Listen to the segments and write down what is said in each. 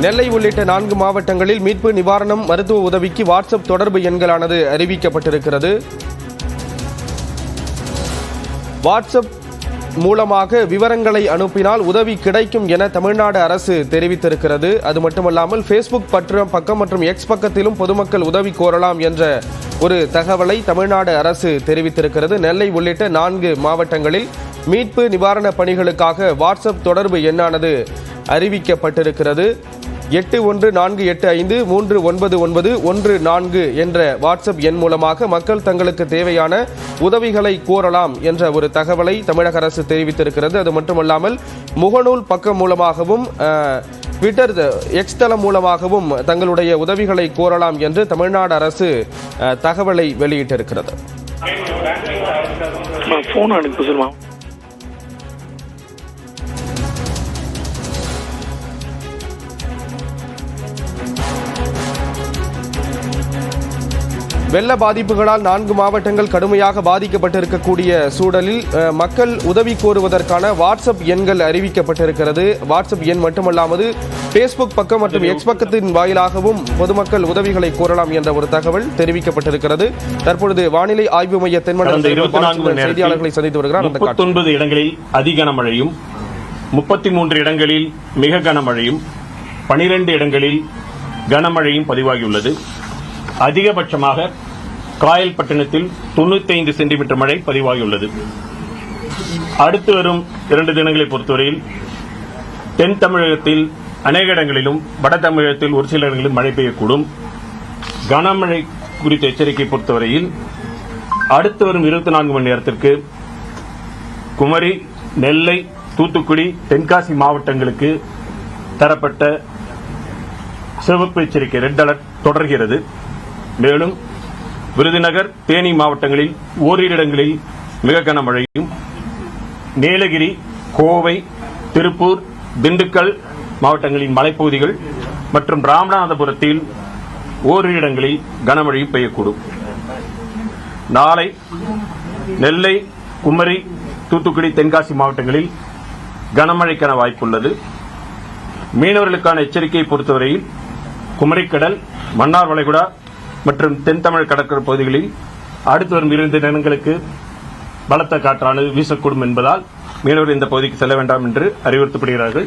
நெல்லை உள்ளிட்ட நான்கு மாவட்டங்களில் மீட்பு நிவாரணம் மருத்துவ உதவிக்கு வாட்ஸ்அப் தொடர்பு எண்களானது அறிவிக்கப்பட்டிருக்கிறது. வாட்ஸ்அப் மூலமாக விவரங்களை அனுப்பினால் உதவி கிடைக்கும் என தமிழ்நாடு அரசு தெரிவித்திருக்கிறது. அது மட்டுமல்லாமல் ஃபேஸ்புக் பற்றம் பக்கம் மற்றும் எக்ஸ் பக்கத்திலும் பொதுமக்கள் உதவி கோரலாம் என்ற ஒரு தகவலை தமிழ்நாடு அரசு தெரிவித்திருக்கிறது. நெல்லை உள்ளிட்ட நான்கு மாவட்டங்களில் மீட்பு நிவாரணப் பணிகளுக்காக வாட்ஸ்அப் தொடர்பு எண்ணானது அறிவிக்கப்பட்டிருக்கிறது. எட்டு ஒன்று நான்கு எட்டு ஐந்து மூன்று ஒன்பது ஒன்பது ஒன்று நான்கு என்ற வாட்ஸ்அப் எண் மூலமாக மக்கள் தங்களுக்கு தேவையான உதவிகளை கோரலாம் என்ற ஒரு தகவலை தமிழக அரசு தெரிவித்திருக்கிறது. அது மட்டுமல்லாமல் முகநூல் பக்கம் மூலமாகவும் ட்விட்டர் எக்ஸ் தளம் மூலமாகவும் தங்களுடைய உதவிகளை கோரலாம் என்று தமிழ்நாடு அரசு தகவலை வெளியிட்டிருக்கிறது. வெள்ள பாதிப்புகளால் நான்கு மாவட்டங்கள் கடுமையாக பாதிக்கப்பட்டிருக்கக்கூடிய சூழலில் மக்கள் உதவி கோருவதற்கான வாட்ஸ்அப் எண்கள் அறிவிக்கப்பட்டிருக்கிறது. வாட்ஸ்அப் எண் மட்டுமல்லாமல் ஃபேஸ்புக் பக்கம் மற்றும் எக்ஸ் பக்கத்தின் வாயிலாகவும் பொதுமக்கள் உதவிகளை கோரலாம் என்ற ஒரு தகவல் தெரிவிக்கப்பட்டிருக்கிறது. தற்பொழுது வானிலை ஆய்வு மைய தென்மண்டல செய்தியாளர்களை சந்தித்து வருகிறார் முப்பத்தொன்பது இடங்களில் அதி கனமழையும் முப்பத்தி மூன்று இடங்களில் மிக கனமழையும் பனிரெண்டு இடங்களில் கனமழையும் பதிவாகியுள்ளது. அதிகபட்சமாக காயல்பட்டினத்தில் தொண்ணூத்தைந்து சென்டிமீட்டர் மழை பதிவாகியுள்ளது. அடுத்து வரும் இரண்டு தினங்களை பொறுத்தவரையில் தென் தமிழகத்தில் அநேக இடங்களிலும் வட தமிழகத்தில் ஒரு சில இடங்களிலும் மழை பெய்யக்கூடும். கனமழை குறித்த எச்சரிக்கை பொறுத்தவரையில் அடுத்து வரும் இருபத்தி நான்கு மணி நேரத்திற்கு குமரி நெல்லை தூத்துக்குடி தென்காசி மாவட்டங்களுக்கு தரப்பட்ட சிவப்பு எச்சரிக்கை ரெட் அலர்ட் தொடர்கிறது. மேலும் விருதுநகர் தேனி மாவட்டங்களில் ஓரிரு இடங்களில் மிக கனமழையும் நீலகிரி கோவை திருப்பூர் திண்டுக்கல் மாவட்டங்களின் மலைப்பகுதிகள் மற்றும் ராமநாதபுரத்தில் ஓரிரு இடங்களில் கனமழையும் பெய்யக்கூடும். நாளை நெல்லை குமரி தூத்துக்குடி தென்காசி மாவட்டங்களில் கனமழைக்கான வாய்ப்புள்ளது. மீனவர்களுக்கான எச்சரிக்கையை பொறுத்தவரையில் குமரிக்கடல் மன்னார் வளைகுடா மற்றும் தென் தமிழ் கடற்கரை பகுதிகளில் அடுத்து வரும் இரண்டு தினங்களுக்கு பலத்த காற்றானது வீசக்கூடும் என்பதால் மீனவர்கள் இந்த பகுதிக்கு செல்ல வேண்டாம் என்று அறிவுறுத்தப்படுகிறார்கள்.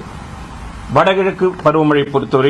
வடகிழக்கு பருவமழை பொறுத்தவரை